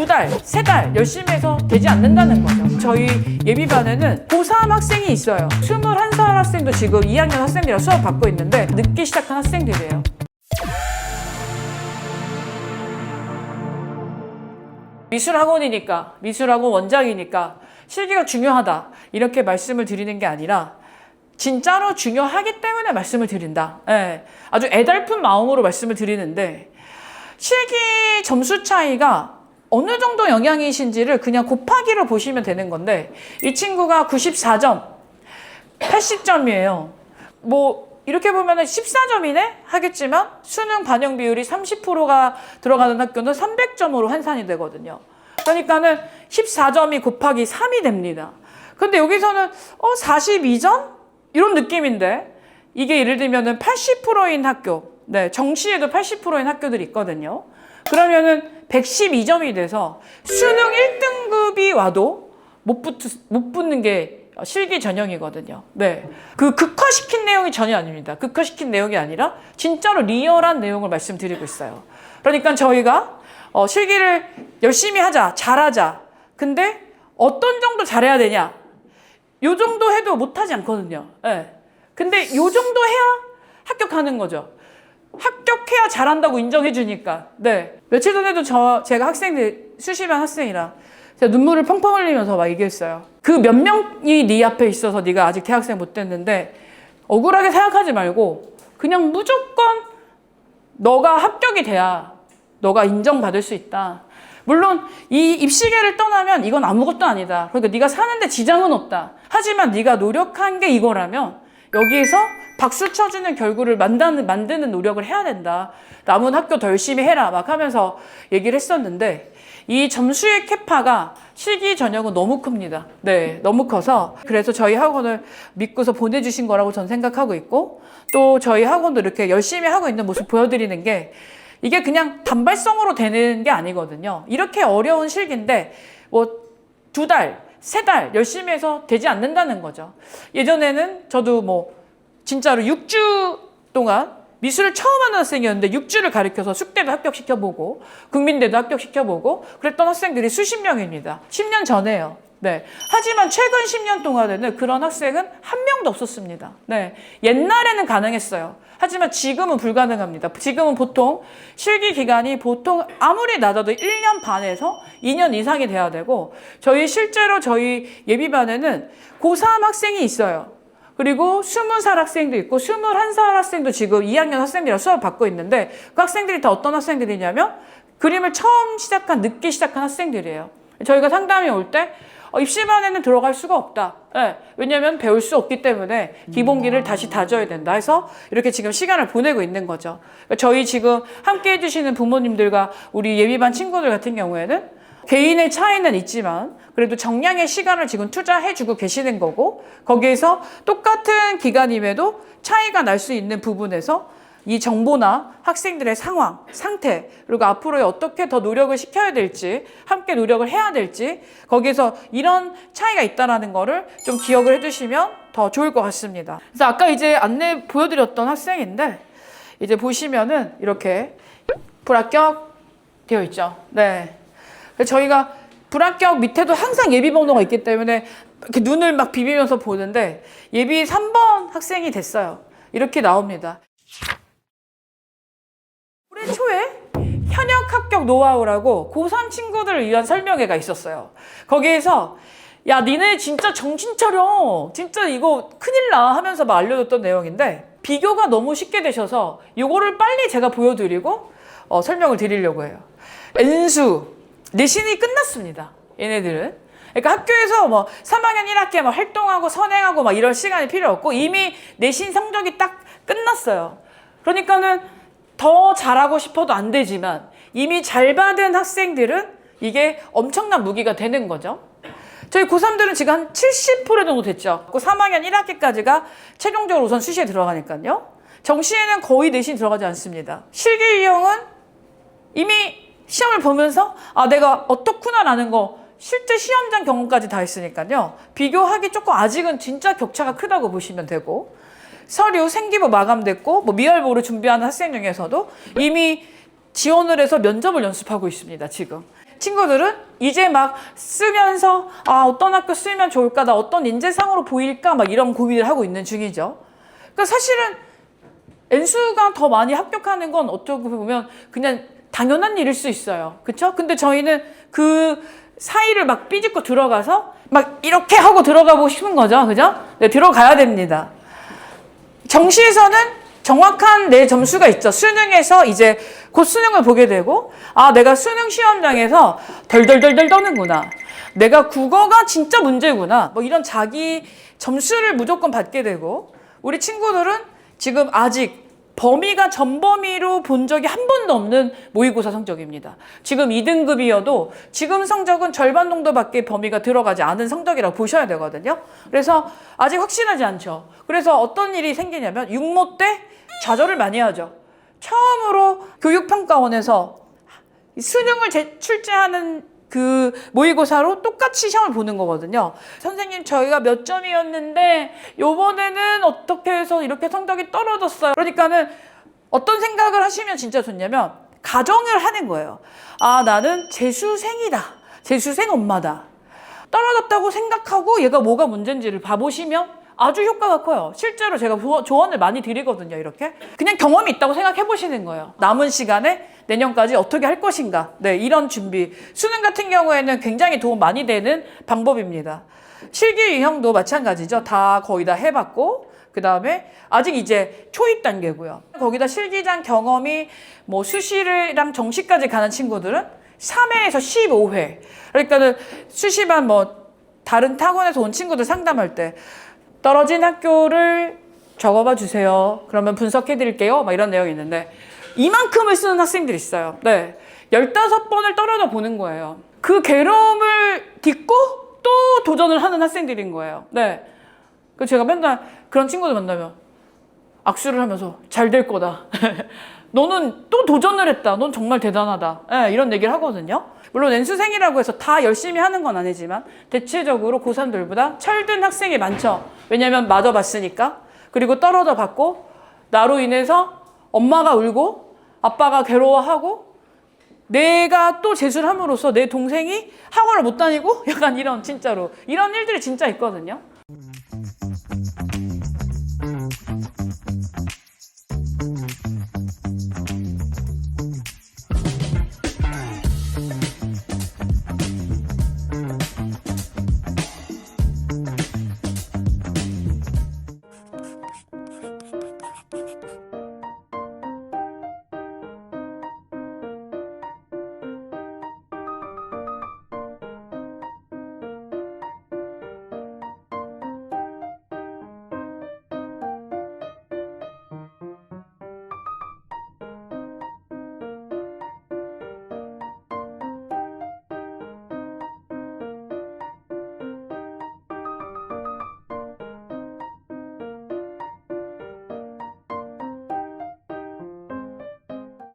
두 달, 세 달 열심히 해서 되지 않는다는 거죠. 저희 예비반에는 고3 학생이 있어요. 21살 학생도 지금 2학년 학생들이랑 수업 받고 있는데 늦게 시작한 학생들이에요. 미술학원이니까, 미술학원 원장이니까 실기가 중요하다. 이렇게 말씀을 드리는 게 아니라 진짜로 중요하기 때문에 말씀을 드린다. 예, 아주 애달픈 마음으로 말씀을 드리는데 실기 점수 차이가 어느 정도 영향이신지를 그냥 곱하기로 보시면 되는 건데 이 친구가 94점, 80점이에요. 뭐 이렇게 보면은 14점이네 하겠지만 수능 반영 비율이 30%가 들어가는 학교는 300점으로 환산이 되거든요. 그러니까는 14점이 곱하기 3이 됩니다. 근데 여기서는 어 42점 이런 느낌인데 이게 예를 들면은 80%인 학교, 네 정시에도 80%인 학교들이 있거든요. 그러면은 112점이 돼서 수능 1등급이 와도 못, 붙, 못 붙는 게 실기 전형이거든요. 네. 그 극화시킨 내용이 전혀 아닙니다. 극화시킨 내용이 아니라 진짜로 리얼한 내용을 말씀드리고 있어요. 그러니까 저희가 어, 실기를 열심히 하자, 잘하자. 근데 어떤 정도 잘해야 되냐? 요 정도 해도 못하지 않거든요. 예. 근데 요 정도 해야 합격하는 거죠. 합격해야 잘한다고 인정해 주니까. 네. 며칠 전에도 저 제가 학생들 수시반 학생이라 제가 눈물을 펑펑 흘리면서 막 얘기했어요. 그 몇 명이 네 앞에 있어서 네가 아직 대학생 못 됐는데 억울하게 생각하지 말고 그냥 무조건 너가 합격이 돼야 너가 인정받을 수 있다. 물론 이 입시계를 떠나면 이건 아무것도 아니다. 그러니까 네가 사는데 지장은 없다. 하지만 네가 노력한 게 이거라면 여기에서 박수 쳐주는 결과를 만드는, 만드는 노력을 해야 된다. 남은 학교 더 열심히 해라. 막 하면서 얘기를 했었는데 이 점수의 캐파가 실기 전형은 너무 큽니다. 네, 너무 커서 그래서 저희 학원을 믿고서 보내주신 거라고 저는 생각하고 있고 또 저희 학원도 이렇게 열심히 하고 있는 모습 보여드리는 게 이게 그냥 단발성으로 되는 게 아니거든요. 이렇게 어려운 실기인데 뭐 두 달, 세 달 열심히 해서 되지 않는다는 거죠. 예전에는 저도 뭐 진짜로 6주 동안 미술을 처음 하는 학생이었는데 6주를 가르쳐서 숙대도 합격시켜보고 국민대도 합격시켜보고 그랬던 학생들이 수십 명입니다. 10년 전에요. 네. 하지만 최근 10년 동안에는 그런 학생은 한 명도 없었습니다. 네. 옛날에는 가능했어요. 하지만 지금은 불가능합니다. 지금은 보통 실기 기간이 보통 아무리 낮아도 1년 반에서 2년 이상이 돼야 되고 저희 실제로 저희 예비반에는 고3 학생이 있어요. 그리고 20살 학생도 있고 21살 학생도 지금 2학년 학생들이랑 수업 받고 있는데 그 학생들이 다 어떤 학생들이냐면 그림을 처음 시작한 늦게 시작한 학생들이에요. 저희가 상담이 올때 어, 입시반에는 들어갈 수가 없다. 예, 왜냐하면 배울 수 없기 때문에 기본기를 다시 다져야 된다 해서 이렇게 지금 시간을 보내고 있는 거죠. 그러니까 저희 지금 함께 해주시는 부모님들과 우리 예비반 친구들 같은 경우에는 개인의 차이는 있지만 그래도 정량의 시간을 지금 투자해주고 계시는 거고 거기에서 똑같은 기간임에도 차이가 날 수 있는 부분에서 이 정보나 학생들의 상황, 상태, 그리고 앞으로 어떻게 더 노력을 시켜야 될지, 함께 노력을 해야 될지, 거기에서 이런 차이가 있다라는 거를 좀 기억을 해두시면 더 좋을 것 같습니다. 그래서 아까 이제 안내 보여드렸던 학생인데, 이제 보시면은 이렇게 불합격 되어 있죠. 네. 저희가 불합격 밑에도 항상 예비 번호가 있기 때문에 이렇게 눈을 막 비비면서 보는데 예비 3번 학생이 됐어요. 이렇게 나옵니다. 올해 초에 현역 합격 노하우라고 고3 친구들을 위한 설명회가 있었어요. 거기에서 야, 니네 진짜 정신 차려. 진짜 이거 큰일 나 하면서 막 알려줬던 내용인데 비교가 너무 쉽게 되셔서 이거를 빨리 제가 보여드리고 어, 설명을 드리려고 해요. N수, 내신이 끝났습니다. 얘네들은. 그러니까 학교에서 뭐 3학년 1학기에 막 활동하고 선행하고 막 이럴 시간이 필요 없고 이미 내신 성적이 딱 끝났어요. 그러니까는 더 잘하고 싶어도 안 되지만 이미 잘 받은 학생들은 이게 엄청난 무기가 되는 거죠. 저희 고3들은 지금 한 70% 정도 됐죠. 그 3학년 1학기까지가 최종적으로 우선 수시에 들어가니까요. 정시에는 거의 내신 들어가지 않습니다. 실기 유형은 이미 시험을 보면서 아 내가 어떻구나라는 거 실제 시험장 경험까지 다 했으니까요. 비교하기 조금 아직은 진짜 격차가 크다고 보시면 되고 서류 생기부 마감됐고 뭐 미열보를 준비하는 학생 중에서도 이미 지원을 해서 면접을 연습하고 있습니다. 지금 친구들은 이제 막 쓰면서 아 어떤 학교 쓰면 좋을까 나 어떤 인재상으로 보일까 막 이런 고민을 하고 있는 중이죠. 그러니까 사실은 N수가 더 많이 합격하는 건 어떻게 보면 그냥 당연한 일일 수 있어요. 그쵸? 근데 저희는 그 사이를 막 삐집고 들어가서 막 이렇게 하고 들어가고 싶은 거죠. 그죠? 네, 들어가야 됩니다. 정시에서는 정확한 내 점수가 있죠. 수능에서 이제 곧 수능을 보게 되고, 아, 내가 수능 시험장에서 덜덜덜덜 떠는구나. 내가 국어가 진짜 문제구나. 뭐 이런 자기 점수를 무조건 받게 되고, 우리 친구들은 지금 아직 범위가 전범위로 본 적이 한 번도 없는 모의고사 성적입니다. 지금 2등급이어도 지금 성적은 절반 정도밖에 범위가 들어가지 않은 성적이라고 보셔야 되거든요. 그래서 아직 확신하지 않죠. 그래서 어떤 일이 생기냐면 육모 때 좌절을 많이 하죠. 처음으로 교육평가원에서 수능을 제- 출제하는 그 모의고사로 똑같이 시험을 보는 거거든요. 선생님 저희가 몇 점이었는데 요번에는 어떻게 해서 이렇게 성적이 떨어졌어요. 그러니까는 어떤 생각을 하시면 진짜 좋냐면 가정을 하는 거예요. 아 나는 재수생이다. 재수생 엄마다. 떨어졌다고 생각하고 얘가 뭐가 문제인지를 봐보시면 아주 효과가 커요. 실제로 제가 조- 조언을 많이 드리거든요, 이렇게. 그냥 경험이 있다고 생각해 보시는 거예요. 남은 시간에 내년까지 어떻게 할 것인가. 네, 이런 준비. 수능 같은 경우에는 굉장히 도움 많이 되는 방법입니다. 실기 유형도 마찬가지죠. 다 거의 다 해봤고, 그 다음에 아직 이제 초입 단계고요. 거기다 실기장 경험이 뭐 수시랑 정시까지 가는 친구들은 3회에서 15회. 그러니까는 수시반 뭐 다른 학원에서 온 친구들 상담할 때 떨어진 학교를 적어봐 주세요. 그러면 분석해 드릴게요. 막 이런 내용이 있는데 이만큼을 쓰는 학생들이 있어요. 네. 15번을 떨어져 보는 거예요. 그 괴로움을 딛고 또 도전을 하는 학생들인 거예요. 네. 그 제가 맨날 그런 친구들 만나면 악수를 하면서 잘 될 거다. 너는 또 도전을 했다. 넌 정말 대단하다. 예, 이런 얘기를 하거든요. 물론 N수생이라고 해서 다 열심히 하는 건 아니지만 대체적으로 고3들보다 철든 학생이 많죠. 왜냐면 맞아 봤으니까. 그리고 떨어져 봤고 나로 인해서 엄마가 울고 아빠가 괴로워하고 내가 또 재수를 함으로써 내 동생이 학원을 못 다니고 약간 이런 진짜로 이런 일들이 진짜 있거든요.